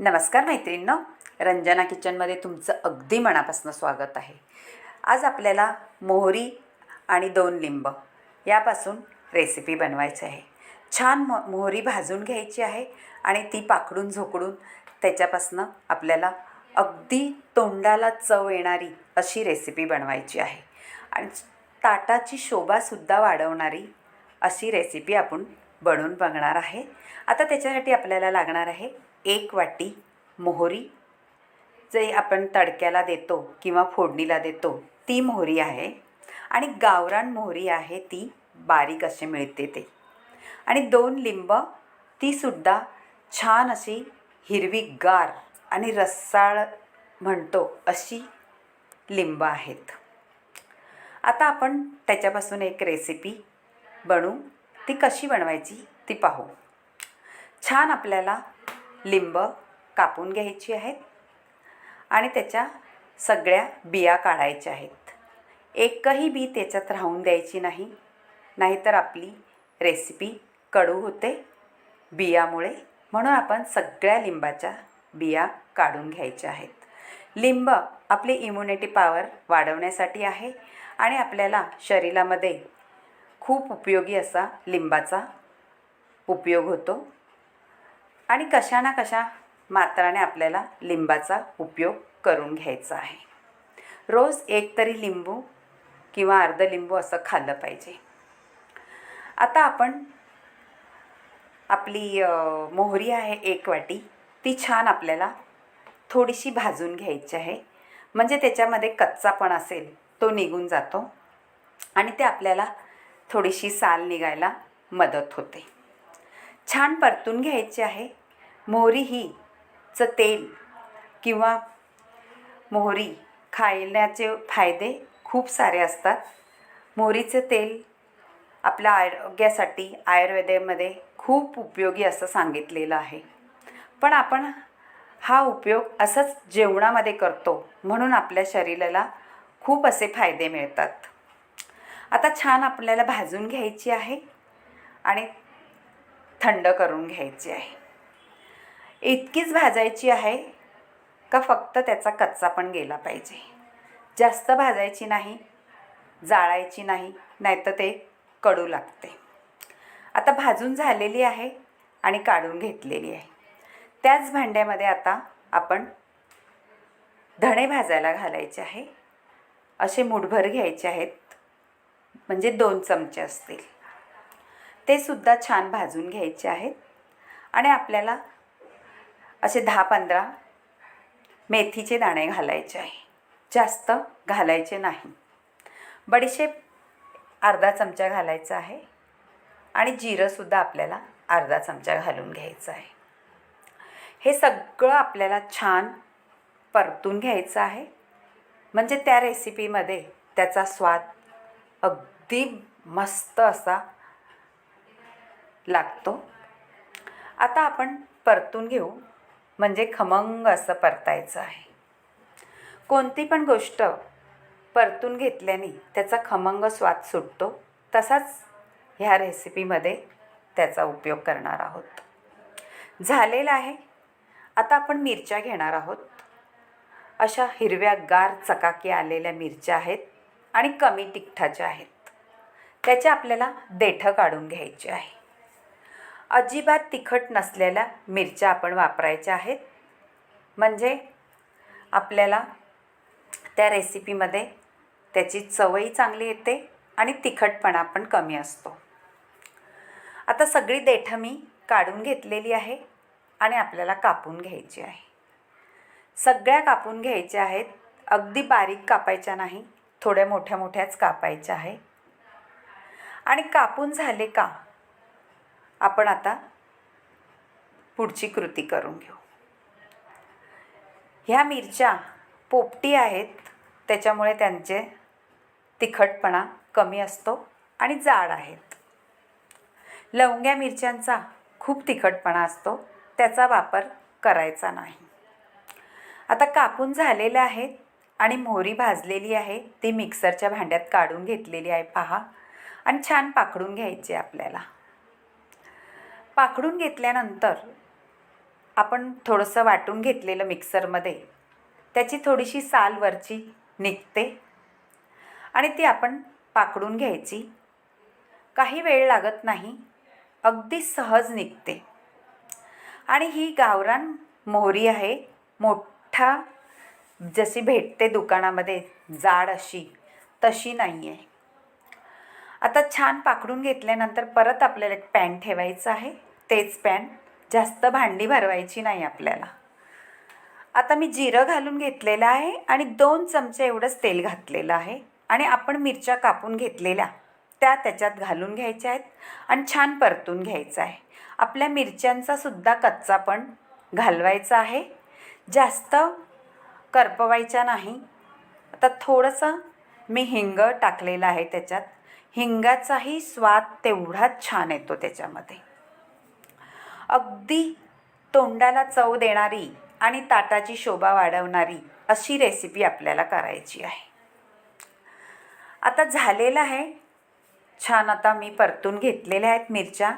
नमस्कार मैत्रिणींनो. रंजना किचनमध्ये तुमचं अगदी मनापासून स्वागत आहे. आज आपल्याला मोहरी आणि दोन लिंब यापासून रेसिपी बनवायची आहे. छान मो मोहरी भाजून घ्यायची आहे आणि ती पाकडून झोकडून त्याच्यापासनं आपल्याला अगदी तोंडाला चव येणारी अशी रेसिपी बनवायची आहे. आणि ताटाची शोभासुद्धा वाढवणारी अशी रेसिपी आपण बनवून बघणार आहे. आता त्याच्यासाठी आपल्याला लागणार आहे एक वाटी मोहरी जे आपण तडक्याला देतो किंवा फोडणीला देतो ती मोहरी आहे. आणि गावरान मोहरी आहे ती बारीक अशी मिळते ते. आणि दोन लिंब तीसुद्धा छान अशी हिरवी गार आणि रस्साळ म्हणतो अशी लिंब आहेत. आता आपण त्याच्यापासून एक रेसिपी बनवू ती कशी बनवायची ती पाहू. छान आपल्याला लिंब कापून घ्यायची आहेत आणि त्याच्या सगळ्या बिया काढायच्या आहेत. एकही बी त्याच्यात राहून द्यायची नाही. नाहीतर आपली रेसिपी कडू होते. बियामुळे म्हणून आपण सगळ्या लिंबाच्या बिया काढून घ्यायच्या आहेत. लिंब आपली इम्युनिटी पॉवर वाढवण्यासाठी आहे आणि आपल्याला शरीरामध्ये खूप उपयोगी असा लिंबाचा उपयोग होतो. आणि कशा ना कशा मात्राने आपल्याला लिंबाचा उपयोग करून घ्यायचा आहे. रोज एक तरी लिंबू किंवा अर्ध लिंबू असं खाल्लं पाहिजे. आता आपण आपली मोहरी आहे एक वाटी. ती छान आपल्याला थोडीशी भाजून घ्यायची आहे. म्हणजे त्याच्यामध्ये कच्चापण असेल तो निघून जातो आणि ते आपल्याला थोडीशी साल निघायला मदत होते. छान परतून घ्यायची आहे. मोहरी ही चं तेल किंवा मोहरी खाण्याचे फायदे खूप सारे असतात. मोहरीचं तेल आपल्या आरोग्यासाठी आयुर्वेदामध्ये खूप उपयोगी असं सांगितलेलं आहे. पण आपण हा उपयोग असंच जेवणामध्ये करतो म्हणून आपल्या शरीराला खूप असे फायदे मिळतात. आता छान आपल्याला भाजून घ्यायची आहे आणि थंड करून घ्यायची आहे. इतकीच भाजायची आहे का फक्त त्याचा कच्चा पण गेला पाहिजे. जास्त भाजायची नाही जाळायची नाही नाहीतर ते कडू लागते. आता भाजून झालेली आहे आणि काढून घेतलेली आहे. त्याच भांड्यामध्ये आता आपण धणे भाजायला घालायचे आहे. असे मुठभर घ्यायचे आहेत. म्हणजे दोन चमचे असतील. ते सुद्धा छान भाजून घ्यायचे आहेत. आणि आपल्याला असे दहा पंधरा मेथीचे दाणे घालायचे आहे. जास्त घालायचे नाही. बडीशेप अर्धा चमचा घालायचा आहे. आणि जिरंसुद्धा आपल्याला अर्धा चमचा घालून घ्यायचं आहे. हे सगळं आपल्याला छान परतून घ्यायचं आहे. म्हणजे त्या रेसिपीमध्ये त्याचा स्वाद अगदी मस्त असा लागतो. आता आपण परतून घेऊ. म्हणजे खमंग असं परतायचं आहे. कोणती पण गोष्ट परतून घेतल्याने त्याचा खमंग स्वाद सुटतो. तसाच ह्या रेसिपीमध्ये त्याचा उपयोग करणार आहोत. झालेला आहे. आता आपण मिरच्या घेणार आहोत. अशा हिरव्या गार चकाकी आलेल्या मिरच्या आहेत आणि कमी तिखटाच्या आहेत. त्याचे आपल्याला देठं काढून घ्यायचे आहे. अजिबात तिखट नसलेल्या मिरच्या आपण वापरायच्या आहेत. म्हणजे आपल्याला त्या रेसिपीमध्ये त्याची चवही चांगली येते आणि तिखटपणा पण कमी असतो. आता सगळी देठं मी काढून घेतलेली आहे आणि आपल्याला कापून घ्यायची आहे. सगळ्या कापून घ्यायच्या आहेत. अगदी बारीक कापायच्या नाही थोड्या मोठ्या मोठ्याच कापायच्या आहे. आणि कापून झाले का? आपण आता पुढची कृती करून घेऊ. ह्या मिरच्या पोपटी आहेत त्याच्यामुळे त्यांचे तिखटपणा कमी असतो आणि जाड आहेत. लवंग्या मिरच्यांचा खूप तिखटपणा असतो त्याचा वापर करायचा नाही. आता कापून झालेलं आहेत आणि मोहरी भाजलेली आहे ती मिक्सरच्या भांड्यात काढून घेतलेली आहे पहा. आणि छान पाकडून घ्यायची आहे आपल्याला. पाकडून घेतल्यानंतर आपण थोडंसं वाटून घेतलेलं मिक्सरमध्ये त्याची थोडीशी साल वरची निघते आणि ती आपण पाकडून घ्यायची. काही वेळ लागत नाही अगदी सहज निघते. आणि ही गावरान मोहरी आहे मोठा जशी भेटते दुकानामध्ये जाड अशी तशी नाही आहे आता छान पाकडून घेतल्यानंतर परत आपल्याला एक पॅन ठेवायचं आहे. तेच पॅन. जास्त भांडी भरवायची नाही आपल्याला. आता मी जिरं घालून घेतलेलं आहे आणि दोन चमचे एवढंच तेल घातलेलं आहे. आणि आपण मिरच्या कापून घेतलेल्या त्या त्याच्यात घालून घ्यायच्या आहेत आणि छान परतून घ्यायचं आहे. आपल्या मिरच्यांचासुद्धा कच्चा पण घालवायचा आहे. जास्त करपवायच्या नाही. आता थोडंसं मी हिंग टाकलेलं आहे त्याच्यात. हिंगाचाही स्वाद तेवढाच छान येतो त्याच्यामध्ये. अगदी तोंडाला चव देणारी आणि ताटाची शोभा वाढवणारी अशी रेसिपी आपल्याला करायची आहे. आता झालेलं आहे. छान आता मी परतून घेतलेल्या आहेत मिरच्या.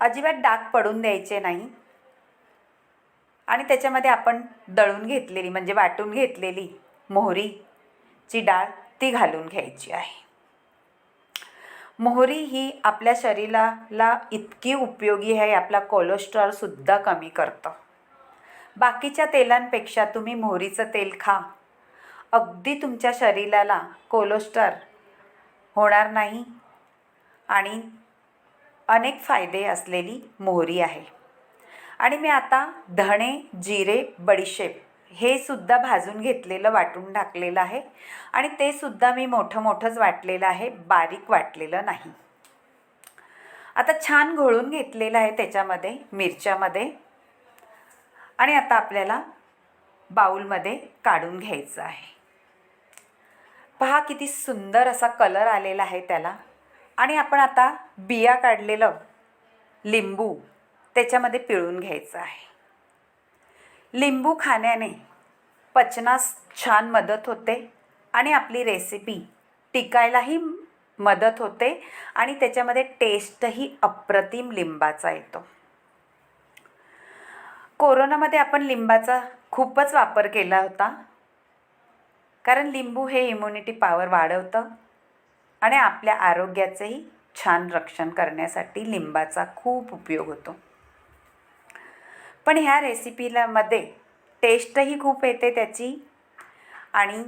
अजिबात डाग पडून द्यायचे नाही. आणि त्याच्यामध्ये आपण दळून घेतलेली म्हणजे वाटून घेतलेली मोहरीची डाळ ती घालून घ्यायची आहे. मोहरी ही आपल्या शरीराला इतकी उपयोगी आहे आपला कोलेस्ट्रॉलसुद्धा कमी करतं. बाकीच्या तेलांपेक्षा तुम्ही मोहरीचं तेल खा. अगदी तुमच्या शरीराला कोलेस्ट्रॉल होणार नाही आणि अनेक फायदे असलेली मोहरी आहे. आणि मी आता धणे जिरे बडीशेप हे सुद्धा भाजून घेतलेलं वाटून टाकलेलं आहे. आणि ते सुद्धा मी मोठं मोठंच वाटलेलं आहे बारीक वाटलेलं नाही. आता छान घोळून घेतलेलं आहे त्याच्यामध्ये मिरच्यामध्ये. आणि आता आपल्याला बाऊलमध्ये काढून घ्यायचं आहे. पहा किती सुंदर असा कलर आलेला आहे त्याला. आणि आपण आता बिया काढलेलं लिंबू त्याच्यामध्ये पिळून घ्यायचं आहे. लिंबू खाण्याने पचनास छान मदत होते आणि आपली रेसिपी टिकायलाही मदत होते आणि त्याच्यामध्ये टेस्टही अप्रतिम लिंबाचा येतो. कोरोनामध्ये आपण लिंबाचा खूपच वापर केला होता. कारण लिंबू हे इम्युनिटी पॉवर वाढवतं आणि आपल्या आरोग्याचंही छान रक्षण करण्यासाठी लिंबाचा खूप उपयोग होतो. पण ह्या रेसिपीला मध्ये टेस्टही खूप येते त्याची. आणि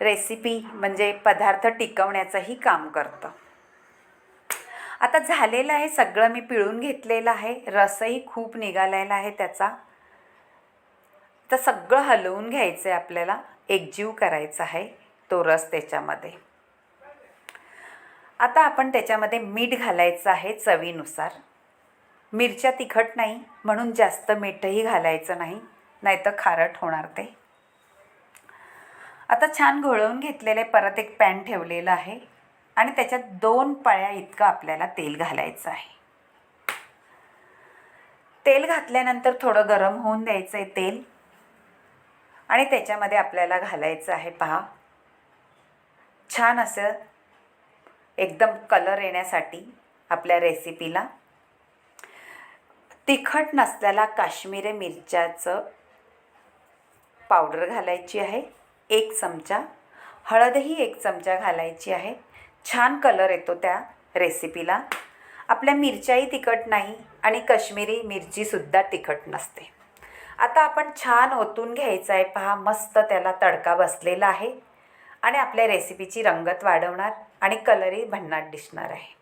रेसिपी म्हणजे पदार्थ टिकवण्याचंही काम करतं. आता झालेलं आहे सगळं मी पिळून घेतलेलं आहे. रसही खूप निघालेला आहे त्याचा. तर सगळं हलवून घ्यायचं आहे आपल्याला. एकजीव करायचा आहे तो रस त्याच्यामध्ये. आता आपण त्याच्यामध्ये मीठ घालायचं आहे चवीनुसार. मिरच्या तिखट नाही म्हणून जास्त मीठही घालायचं नाही नाहीतर खारट होणार ते. आता छान घोळवून घेतलेले परत एक पॅन ठेवलेलं आहे आणि त्याच्यात दोन पळ्या इतकं आपल्याला तेल घालायचं आहे. तेल घातल्यानंतर थोडं गरम होऊन द्यायचं आहे तेल. आणि त्याच्यामध्ये आपल्याला घालायचं आहे पहा. छान असं एकदम कलर येण्यासाठी आपल्या रेसिपीला तिखट नसलेला काश्मीरी मिरच्याचं पावडर घालायची आहे. एक चमचा. हळदही एक चमचा घालायची आहे. छान कलर येतो त्या रेसिपीला आपल्या मिरच्याही तिखट नाही आणि काश्मीरी मिरचीसुद्धा तिखट नसते. आता आपण छान ओतून घ्यायचं आहे पहा. मस्त त्याला तडका बसलेला आहे. आणि आपल्या रेसिपीची रंगत वाढवणार आणि कलरही भन्नाट दिसणार आहे.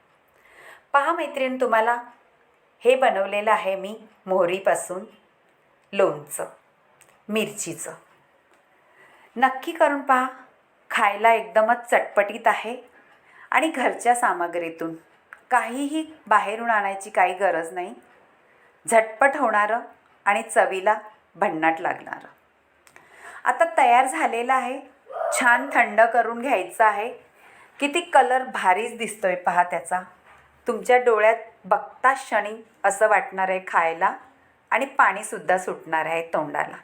पहा मैत्रीण तुम्हाला हे बनवलेलं आहे मी मोहरीपासून लोणचं मिरचीचं. नक्की करून पहा खायला एकदमच चटपटीत आहे आणि घरच्या सामग्रीतून काहीही बाहेरून आणायची काही गरज नाही. झटपट होणारं आणि चवीला भन्नाट लागणारं. आता तयार झालेलं आहे छान थंड करून घ्यायचं आहे. किती कलर भारीच दिसतोय पहा त्याचा. तुमच्या डोळ्यात बघता क्षणी असं वाटणार आहे खायला आणि पाणीसुद्धा सुटणार आहे तोंडाला.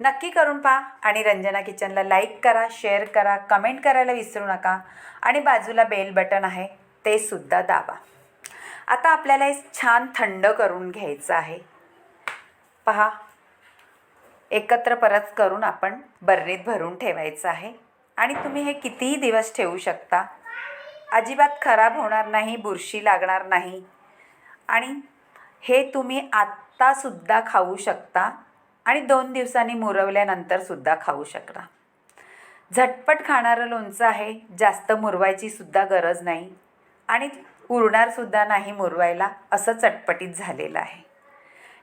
नक्की करून पहा आणि रंजना किचनला लाईक करा शेअर करा कमेंट करायला विसरू नका आणि बाजूला बेल बटन आहे ते सुद्धा दाबा. आता आपल्याला हे छान थंड करून घ्यायचं आहे. पहा एकत्र परत करून आपण बरणीत भरून ठेवायचं आहे आणि तुम्ही हे कितीही दिवस ठेवू शकता. अजिबात खराब होणार नाही बुरशी लागणार नाही. आणि हे तुम्ही आत्तासुद्धा खाऊ शकता आणि दोन दिवसांनी मुरवल्यानंतरसुद्धा खाऊ शकता. झटपट खाणारं लोणचं आहे जास्त मुरवायची सुद्धा गरज नाही आणि उरणारसुद्धा नाही मुरवायला असं चटपटीत झालेलं आहे.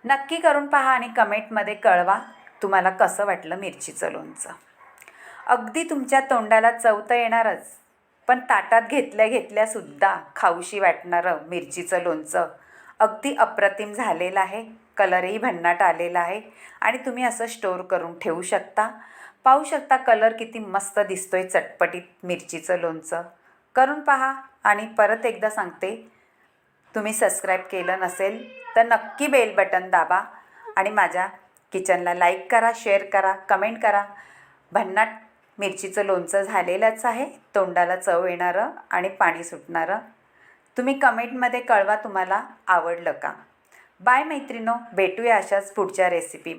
नक्की करून पहा आणि कमेंटमध्ये कळवा तुम्हाला कसं वाटलं मिरचीचं लोणचं. अगदी तुमच्या तोंडाला चवतं येणारच. पण ताटात घेतल्या घेतल्यासुद्धा खाऊशी वाटणारं मिरचीचं लोणचं. अगदी अप्रतिम झालेलं आहे. कलरही भन्नाट आलेला आहे. आणि तुम्ही असं स्टोअर करून ठेवू शकता. पाहू शकता कलर किती मस्त दिसतोय चटपटीत मिरचीचं लोणचं. करून पहा आणि परत एकदा सांगते. तुम्ही सबस्क्राईब केलं नसेल तर नक्की बेल बटन दाबा आणि माझ्या किचनला लाईक करा शेअर करा कमेंट करा. भन्नाट मिरचीचं लोणचं झालेलंच आहे. तोंडाला चव येणारं आणि पाणी सुटणारं. तुम्ही कमेंटमध्ये कळवा तुम्हाला आवडलं का? बाय मैत्रिनो भेटूया अशाच पुढच्या रेसिपी